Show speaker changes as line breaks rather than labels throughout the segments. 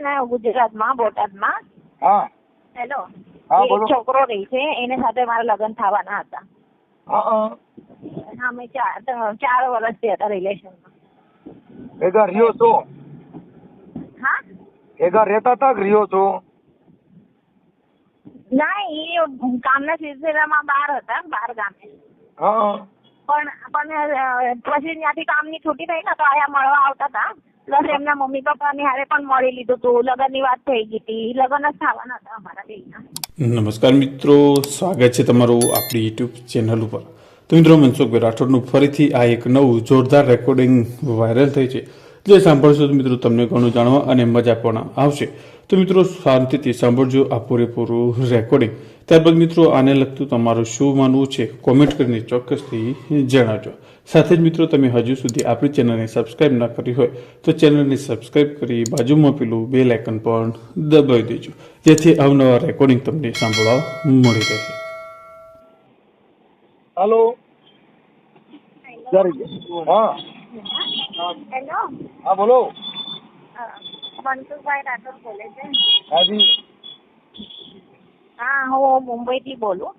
ને ગુજરાતમાં બોટાદમાં.
હા.
હેલો. એક છોકરો રહી છે એને સાથે મારા લગ્ન થવાના હતા. અમે ચાર ચાર વર્ષથી હતા રિલેશનમાં
ભેગા રહ્યો છો?
હા?
ભેગા રહેતા હતા રહ્યો છો?
ના એ કામના સિલસિલામાં બહાર હતા બહાર ગામે. પણ પણ પછી ત્યાંથી કામની છૂટી થઈ ને તો આયા મળવા આવતા હતા. પ્લસ એમના મમ્મી પપ્પાની હારે પણ મળી લીધું હતું લગ્નની વાત થઈ ગઈ હતી લગ્ન જ થવાના હતા અમારા બેયના
નમસ્કાર મિત્રો. સ્વાગત છે તમારું આપણી યુટ્યુબ ચેનલ ઉપર. તો મિત્રો મનસુખભાઈ રાઠોડનું ફરીથી આ એક નવું જોરદાર રેકોર્ડિંગ વાયરલ થઈ છે. જે સાંભળશો તો મિત્રો તમને ઘણું જાણવા અને મજા પણ આવશે. તો મિત્રો, શાંતિથી સાંભળજો આ પૂરેપૂરું રેકોર્ડિંગ ત્યારબાદ મિત્રો આને લગતું તમારું શું માનવું છે કોમેન્ટ કરીને ચોક્કસથી જણાવજો. સાથે જ મિત્રો તમે હજુ સુધી આપણી ચેનલને સબસ્ક્રાઇબ ના કરી હોય તો ચેનલને સબસ્ક્રાઇબ કરી બાજુમાં પેલું બે આઇકન પણ દબાવી દેજો. જેથી અવનવા રેકોર્ડિંગ તમને સાંભળવા મળી રહે.
હાલો હા.
હેલો
હા બોલો.
મનસુખભાઈ રાઠોડ બોલે છે.
હાજી
હા હું મુંબઈથી બોલું.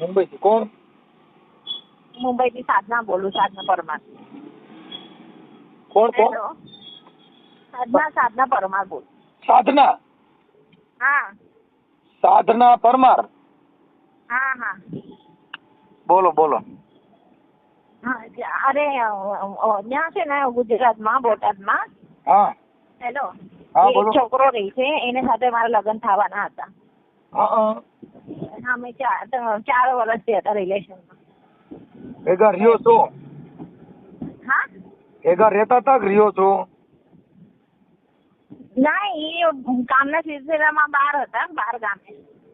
મુંબઈથી? કોણ?
મુંબઈથી સાધના બોલું સાધના પરમાર.
કોણ કોણ?
સાધના સાધના પરમાર બોલું.
સાધના?
હા.
સાધના પરમાર?
હા હા.
બોલો બોલો.
હા અરે ત્યાં છે ને ગુજરાતમાં બોટાદમાં.
હા.
હેલો. એક છોકરો રહી છે એને સાથે મારા લગ્ન થવાના હતા. અમે ચાર ચાર વર્ષથી હતા રિલેશનમાં
ભેગા રહ્યો છો?
હા?
ભેગા રહેતા હતા રહ્યો છો?
ના એ કામના સિલસિલામાં બહાર હતા બહાર ગામે.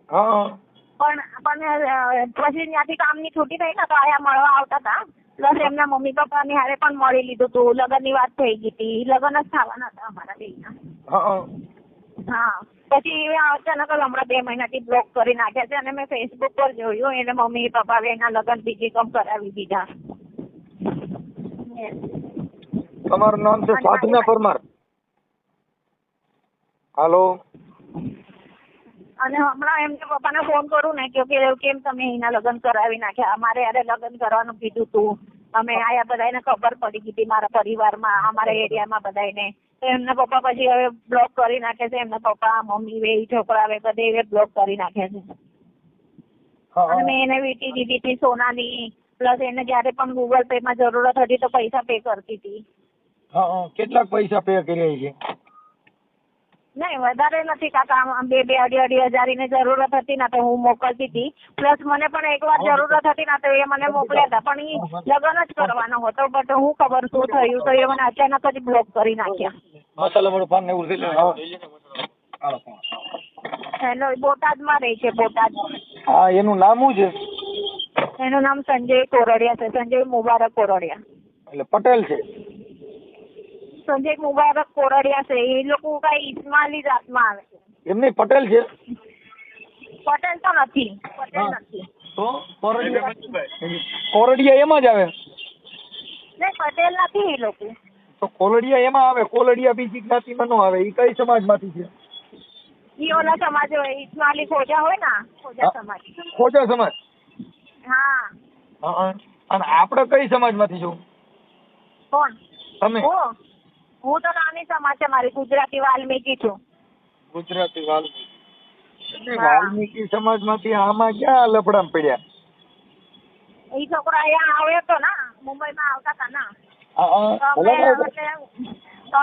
હા.
પણ પણ પછી ત્યાંથી કામની છૂટી થઈ ને તો અહીંયા મળવા આવતા હતા પ્લસ એમના મમ્મી પપ્પા ની હારે પણ મળી લીધું હતું લગ્નની વાત થઈ ગઈ હતી લગ્ન જ થવાના હતા અમારા
હા. હા.
પછી અચાનક જ હમણાં બે મહિનાથી બ્લોક કરી નાખ્યા છે અને મેં ફેસબુક પર જોયું એને મમ્મી પપ્પાએ એના લગ્ન બીજી કમ કરાવી દીધા.
તમારું નામ છે સાધના પરમાર. હાલો.
અને હમણાં એમને પપ્પાને ફોન કરું ને કે કે કેમ તમે એના લગ્ન કરાવી નાખ્યા? અમારે યારે લગ્ન કરવાનું કીધું તું. અમે આયા બધાને ખબર પડી ગઈ હતી મારા પરિવારમાં અમારા એરિયામાં બધાને એમના પપ્પા પછી હવે બ્લોક કરી નાખે છે. એમના પપ્પા મમ્મી બે છોકરા વે બધે હવે બ્લોક કરી નાખે છે. અને મેં એને વીટી દીધી હતી સોનાની. પ્લસ એને જયારે પણ ગૂગલ પે માં જરૂરત હતી તો પૈસા પે કરતી હતી.
કેટલાક પૈસા પે કર્યા છે
નહીં વધારે નથી કાકા બે બે અઢી અઢી હજારની જરૂરત હતી ને તો હું મોકલતી હતી. પ્લસ મને પણ એકવાર જરૂરત હતી ને તો એ મને મોકલ્યા હતા. પણ એ લગ્ન જ કરવાનો હતો બટ હું ખબર શું થયું તો એ મને અચાનક જ બ્લોક કરી નાખ્યા.
હેલો.
બોટાદમાં રહે છે બોટાદ.
હા એનું નામ શું છે?
એનું નામ સંજય કોરડિયા છે સંજય મુબારક કોરડિયા.
એટલે પટેલ છે.
સંજય મુબારક કોરડિયા છે. એ લોકો કઈ ઇસ્માલી જાતમાં આવે છે.
એમની પટેલ છે?
પટેલ તો નથી. પટેલ નથી.
તો કોરડિયા એમાં જ આવે?
નહીં પટેલ નથી એ લોકો.
તો કોલડિયા એમાં આવે? કોલડિયા બીજી જ્ઞાતિમાં નો આવે? એ કઈ સમાજમાંથી છે?
ઈ ઓલા સમાજ હોય ઇસ્માલી ખોજા હોય ને ખોજા સમાજ.
ખોજા સમાજ?
હા.
હા અને આપણે કઈ સમાજમાંથી છો?
કોણ?
તમે?
હું તો નાની સમાજ છે મારી ગુજરાતી વાલ્મીકી છું.
ગુજરાતી વાલ્મીકી. વાલ્મીકી સમાજમાંથી આમાં ક્યાં લફડા પડ્યા?
એ છોકરો અહીંયા આવ્યો તો ના મુંબઈમાં આવતા હતા ના.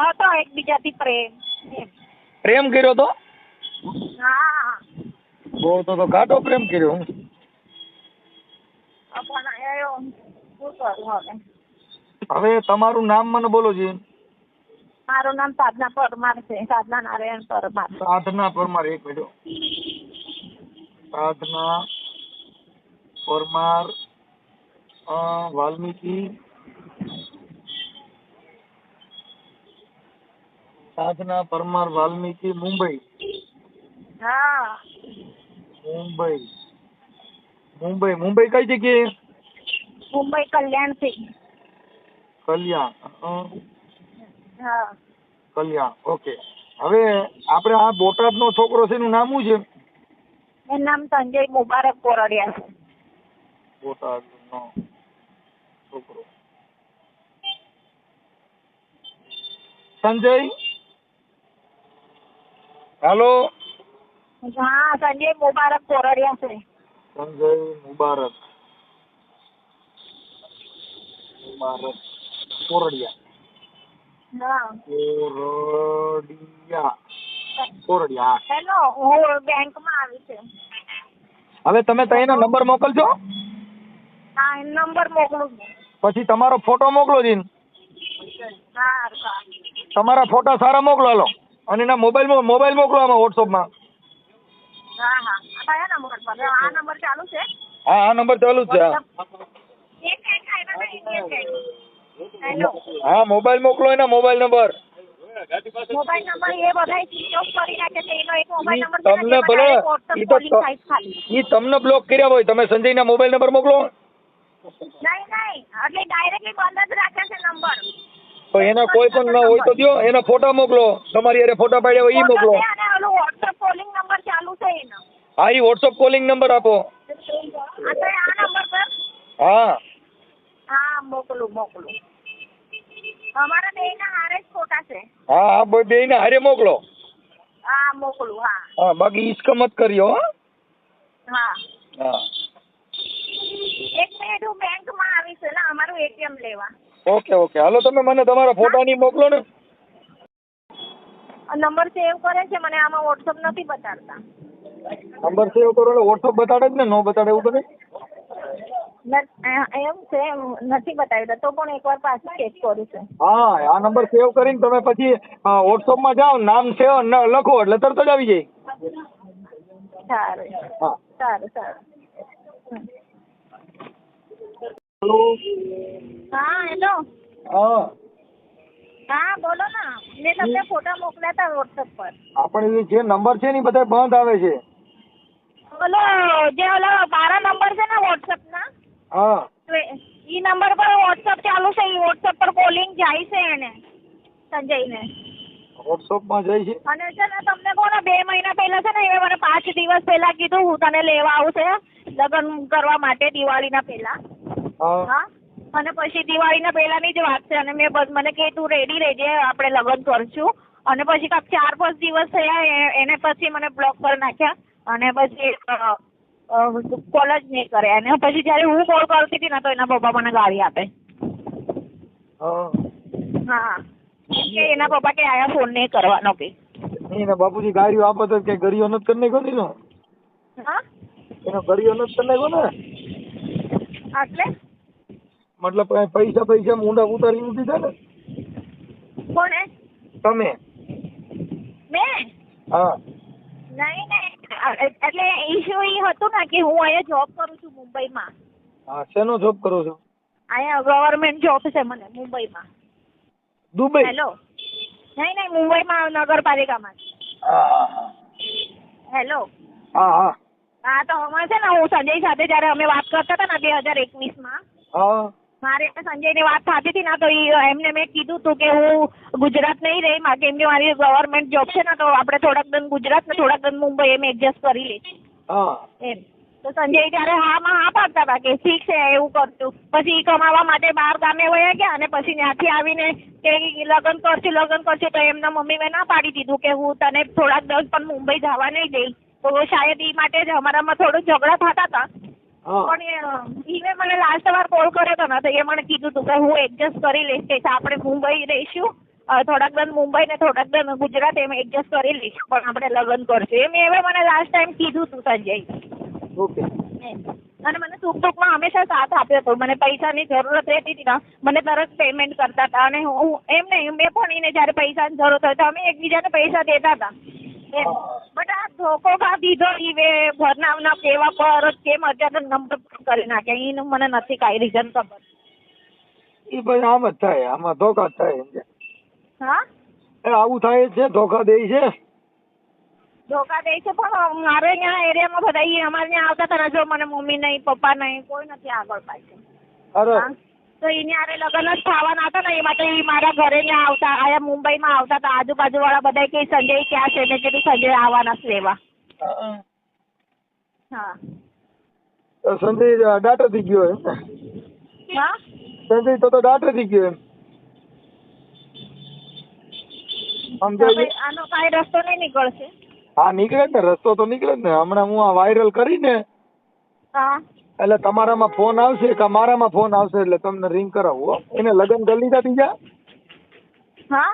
હતો એકબીજાથી પ્રેમ.
પ્રેમ કર્યો તો?
હા.
બહુ તો તો કાટો પ્રેમ કર્યો હું?
હવે?
હવે તમારું નામ મને બોલો છે
મારું નામ સાધના પરમાર છે. સાધના નારાયણ પરમાર.
સાધના પરમાર એક મિનિટ. સાધના પરમાર વાલ્મીકી. સાધના પરમાર વાલ્મીકી મુંબઈ.
હા.
મુંબઈ. મુંબઈ. મુંબઈ કઈ જગ્યાએ?
મુંબઈ
કલ્યાણ. થી કલ્યાણ
હા.
કલ્યાણ ઓકે. હવે આપણે આ બોટાદનો છોકરો છે એનું નામ શું છે?
એનું નામ સંજય મુબારક કોરડિયા છે.
બોટાદનો છોકરો. સંજય? હેલો?
હા સંજય મુબારક કોરડિયા છે.
સંજય મુબારક. મુબારક કોરડિયા. કોરડિયા. કોરડિયા
હેલો હું બેંકમાં આવી છે.
હવે તમે તઈનો નંબર મોકલજો.
હા નંબર મોકલું
પછી તમારો ફોટો મોકલો જીન. તમારા ફોટા સારા મોકલો હાલો. અને એના મોબાઈલ મોબાઈલ મોકલો આમાં વોટ્સઅપમાં
હા હા. કયા નંબર પર. આ નંબર ચાલુ છે?
હા આ નંબર ચાલુ જ છે હા.
ને
મોબાઈલ મોકલો એના મોબાઈલ નંબર.
એ
તમને ભલે ઈ ઈ તમને બ્લોક કર્યા હોય તમે સંજયના મોબાઈલ નંબર મોકલો. તો એના કોઈ પણ ના હોય તો દો એના ફોટા મોકલો. તમારી અરે ફોટા પાડ્યા હોય ઈ મોકલો. હા ઈ વોટ્સઅપ કોલિંગ નંબર આપો. હા
મોકલું મોકલું. અમારા બેયના હારે જ ફોટા છે.
હા હા બેયને હારે મોકલો.
હા મોકલું હા.
હા બાકી ઈસકા મત કર્યો હો.
હા.
હા.
એક મિનિટ હું બેંકમાં આવી છે ને અમારું એટીએમ લેવા.
Okay okay. હાલો તમે મને તમારા ફોટાની મોકલો ને.
નંબર સેવ કરે છે મને આમાં વોટ્સઅપ નથી બતાડતા.
નંબર સેવ કરો એટલે વોટ્સઅપ બતાડે જ ને નો બતાડે એવું
અ- એમ છે નથી બતાવ્યું. તો પણ એકવાર પાછું ચેક કરું છું.
હા આ નંબર સેવ કરીને તમે પછી વોટ્સઅપમાં જાઓ નામ સેવ ન- લખો એટલે તરત જ આવી જાય.
સારું.
હા.
સારું સારું.
હેલો.
હા હેલો.
હા.
હા બોલો ના. મેં તમને ફોટા મોકલ્યા હતા વોટ્સઅપ પર.
આપણે જે નંબર છે ને બધા બંધ આવે છે.
ઓલો જે ઓલો બારા નંબર છે ને વોટ્સઅપના
હા.
એ ઈ નંબર પર વોટ્સઅપ ચાલુ છે ઈ વોટ્સઅપ પર કોલિંગ જાય છે એને સંજયને.
વોટ્સઅપમાં જાય છે?
અને છે ને તમને કોને બે મહિના પહેલા છે ને એ મને પાંચ દિવસ પહેલા કીધું હું તને લેવા આવું છે લગ્ન કરવા માટે દિવાળીના પહેલા.
હા.
અને પછી દિવાળીના પહેલાની જ વાત છે અને મેં મને કે તું રેડી રહેજે આપણે લગ્ન કરશું. અને પછી કાંક ચાર પાંચ દિવસ થયા એને પછી મને બ્લોક કરી નાખ્યા. અને પછી કોલ જ નહીં કરે. અને પછી જ્યારે હું કોલ કરતી હતી ને તો એના પપ્પા મને ગાળી આપે.
હા.
હા. કે એના પપ્પા કે આયા ફોન નહીં કરવાનો કે.
એના બાપુજી ગાડીઓ આપો તો કે ગરીઓ નત કરી નાખ્યો ને
હા?
એનો ગરીઓ નત કરી નાખ્યો ને?
એટલે?
મતલબ પૈસા પૈસા ઊંડા ઉતારી નથી દીધા ને?
કોણે
તમે?
મેં?
હા.
નહીં નહીં. એટલે ઇશ્યુ એ હતું ને કે હું અહીંયા જોબ કરું છું મુંબઈમાં.
હા શેનો જોબ કરો છો?
અહીંયા ગવર્મેન્ટ જોબ છે મને મુંબઈમાં.
દુબઈ?
હેલો નહીં નહીં મુંબઈમાં નગરપાલિકામાં. હેલો
હા હા.
હા તો હમણાં છે ને હું સંજય સાથે જ્યારે અમે વાત કરતા હતા ને બે હજાર એકવીસમાં
હા.
મારે સંજયની વાત થતી હતી ને તો એમને મેં કીધું હતું કે હું ગુજરાત નહીં રહી માં કેમ કે મારી ગવર્મેન્ટ જોબ છે ને તો આપણે થોડાક દન ગુજરાત ને થોડાક દન મુંબઈ એમ એડજસ્ટ કરી લઈશું. એમ. તો સંજય ત્યારે હામાં હા પાડતા હતા કે ઠીક છે એવું કરતું પછી કમાવા માટે બહાર ગામે વયા ગયા અને પછી ત્યાંથી આવીને કે લગ્ન કરશું લગ્ન કરશું તો એમના મમ્મી મેં ના પાડી દીધું કે હું તને થોડાક દસ પણ મુંબઈ જવા નહીં દઈ. તો શાયદ ઈ માટે જ અમારામાં થોડું ઝઘડા થતા હતા.
હા
પણ ઈને મને લાસ્ટ વાર કોલ કર્યો હતો ને તો એ મને કીધું હતું કે હું એડજસ્ટ કરી લઈશ. કે આપણે મુંબઈ રહીશું. થોડાક દન મુંબઈ ને થોડાક દન ગુજરાત એમ એડજસ્ટ કરી લઈશું. પણ આપણે લગ્ન કરશું. એમ એવે મને લાસ્ટ ટાઈમ કીધું હતું સંજય.
ઓકે.
અને મને સુખ દુઃખમાં હંમેશા સાથ આપ્યો હતો. મને પૈસાની જરૂરત રહેતી હતી ને મને તરત પેમેન્ટ કરતા હતા. અને હું એમ નહીં મેં પણ એને જ્યારે પૈસાની જરૂરત હોય તો અમે એકબીજાને પૈસા દેતા હતા. બટ આ ધોકો કા દીધો ઈ વે ભરનાવના કેવા પર કેમ અત્યારે નંબર કરી નાખે એનું મને નથી કાંઈ રીઝન ખબર
એ ભાઈ આમ જ થાય આમાં ધોકા જ થાય સમજ્યા?
હા?
એ આવું થાય છે ધોકા દે છે.
ધોકા દે છે પણ મારે ત્યાં એરિયામાં બધા ઈ અમારે ત્યાં આવતા હતા જો મને મમ્મી નહીં પપ્પા નહીં કોઈ નથી આગળ પાછળ.
અરે.
તો એની હારે લગ્ન જ થવાના હતા ને એ માટે એ મારા ઘરે ત્યાં આવતા આયા મુંબઈમાં આવતા હતા. આજુબાજુ વાળા બધા કે સંજય ક્યાં છે? મેં કીધું સંજય આવવાના છે એવા.
હા. સંજય ડાટર થઈ ગયો એમ?
હા?
સંજય તો તો ડાટર થઈ ગયો એમ?
આનો કાંઈ રસ્તો નહીં નીકળશે.
હા નીકળે જ ને રસ્તો તો નીકળે જ ને. હમણાં હું આ વાયરલ કરીને
હા.
એટલે તમારામાં ફોન આવશે કે મારામાં ફોન આવશે એટલે તમને રિંગ કરાવવો એને લગ્ન કરી લીધા બીજા
હા?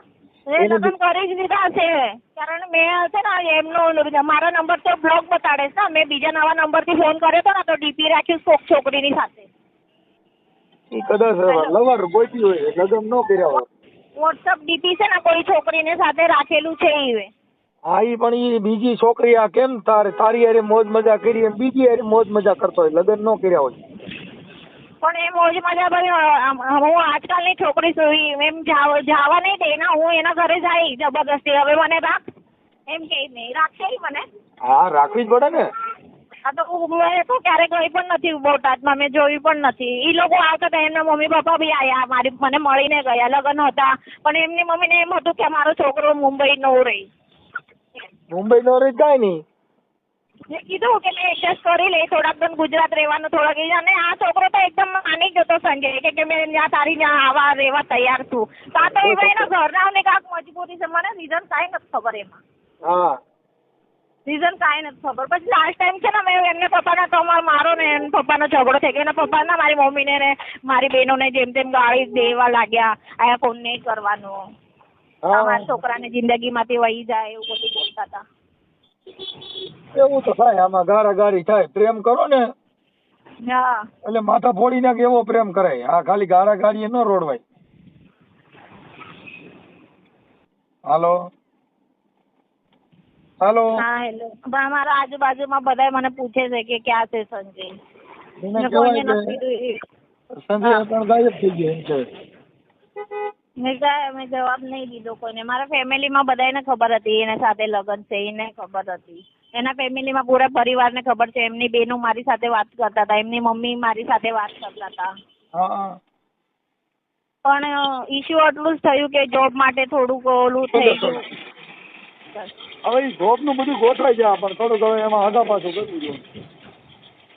એ લગ્ન કરી જ લીધા છે. કારણ મેં છે ને એમનો મારા નંબર તો બ્લોક બતાડે છે. ને મેં બીજા નવા નંબરથી ફોન કર્યો હતો ને તો ડીપી રાખ્યું કોક છોકરીની સાથે.
ઈ કદાચ લવર ગોતી હોય લગ્ન ન કર્યા હોય.
વોટ્સઅપ ડીપી છે ને કોઈ છોકરીને સાથે રાખેલું છે ઈ
હા ઈ પણ ઈ બીજી છોકરી આ કેમ તારે? તારી હારે મોજ મજા કરી એમ બીજી હારે મોજ મજા કરતો હોય. લગ્ન ન કર્યા હોય.
પણ એ મોજ મજા આમ હું આજકાલની છોકરી છું. એમ જાવ- નહીં દે. ને હું એના ઘરે જાય જબરદસ્તી. હવે મને રાખ. એમ કે નહીં. રાખશે મને.
હા રાખવી જ પડે ને.
આ તો હું મેં તો ક્યારે ગઈ પણ નથી બોટાદમાં. મેં જોયું પણ નથી. એ લોકો આવતા હતા. એમના મમ્મી પપ્પા બી આયા. મારી મને મળીને ગયા. લગ્ન હતા. પણ એમની મમ્મીને એમ હતું કે મારો છોકરો મુંબઈ નો રહી.
મુંબઈ નો રહી કાંઈ નહીં?
મેં કીધું કે મેં એડજસ્ટ કરી લે થોડાક દિન ગુજરાત રહેવાનું થોડાક અને આ છોકરો તો એકદમ માની ગયો હતો સંજય કે કે મેં ત્યાં તારી ત્યાં આવા રહેવા તૈયાર છું. તો આ તો એવા એના ઘરનાઓને કાંક મજબૂરી છે. મને રીઝન કાંઈ નથી ખબર એમાં.
હા.
રીઝન કાંઈ નથી ખબર. પછી લાસ્ટ ટાઈમ છે ને મેં એમને પપ્પાના તો મારો ને એમ પપ્પાનો ઝઘડો થઈ ગયો. એના પપ્પાના મારી મમ્મીને ને મારી બહેનોને જેમ તેમ ગાળી દેવા લાગ્યા. અહીંયા ફોન નહીં કરવાનો?
હા.
અમારા છોકરાને જિંદગીમાંથી વહી જાય એવું બધું બોલતા હતા.
એવું તો થાય આમાં ગારા ગારી થાય. પ્રેમ કરો ને.
હા.
એટલે માથા ફોડી નાખે એવો પ્રેમ કરાય. આ ખાલી ગારા ગાડી ન રોડવાય હાલો? હાલો?
હા હેલો. અમારા આજુબાજુમાં બધા મને પૂછે છે કે ક્યાં છે સંજય?
સંજય પણ ગાયબ થઈ ગયો એમ છે
મેં કાંઈ મેં જવાબ નહીં દીધો કોઈને. મારા ફેમિલીમાં બધાને ખબર હતી એના સાથે લગ્ન છે એને ખબર હતી. એના ફેમિલીમાં પૂરા પરિવારને ખબર છે એમની બેનો મારી સાથે વાત કરતા હતા એમની મમ્મી મારી સાથે વાત કરતા હતા. પણ ઇશ્યુ આટલું જ થયું કે જોબ માટે થોડુંક ઓલું થઈ ગયું.
હવે જોબનું બધું ગોઠવાઈ જાય પણ થોડુંક હવે એમાં આગા પાછું કરવું જોઈએ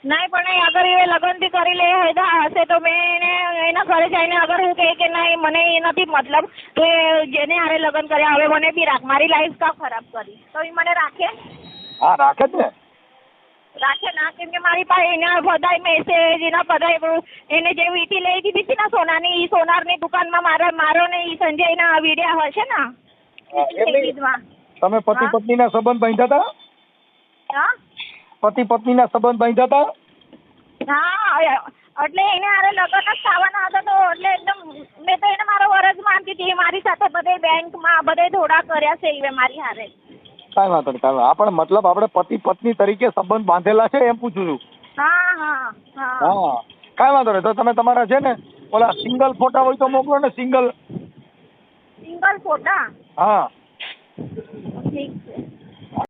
નહીં પણ અગર એ લગ્ન બી કરી લે હોય હશે તો મેં એને એના ઘરે જઈને અગર હું કહે કે નહીં મને એ નથી મતલબ તો એ જેને હારે લગ્ન કર્યા હવે મને બી રાખ મારી લાઈફ કા ખરાબ કરી? તો એ મને રાખે?
હા રાખે જ ને.
રાખે ના કેમ કે મારી પાસે એના બધાય મેસેજ એના બધાય એને જે વીટી લઈ દીધી હતી ને સોનાની એ સોનારની દુકાનમાં મારા મારો ને એ સંજયના વિડિયા હશે ને?
તમે પતિ. પત્નીના સંબંધ બાંધ્યા હતા
હા.
પતિ પત્નીના સંબંધ બાંધ્યા હતા?
હા એટલે એને હારે લગન જ થવાના હતા તો એટલે એકદમ મેં તો એને મારો વરજ માનતી હતી મારી સાથે બધે બેંકમાં બધે ધોડા કર્યા છે એ મારી હારે.
કાંઈ વાંધો નહીં કાંઈ આપણે મતલબ આપણે પતિ પત્ની તરીકે સંબંધ બાંધેલા છે એમ પૂછું છું.
હા હા.
હા. કાંઈ વાંધો નહીં તો તમે તમારા છે ને ઓલા સિંગલ ફોટા હોય તો મોકલો ને સિંગલ.
સિંગલ ફોટા?
હા.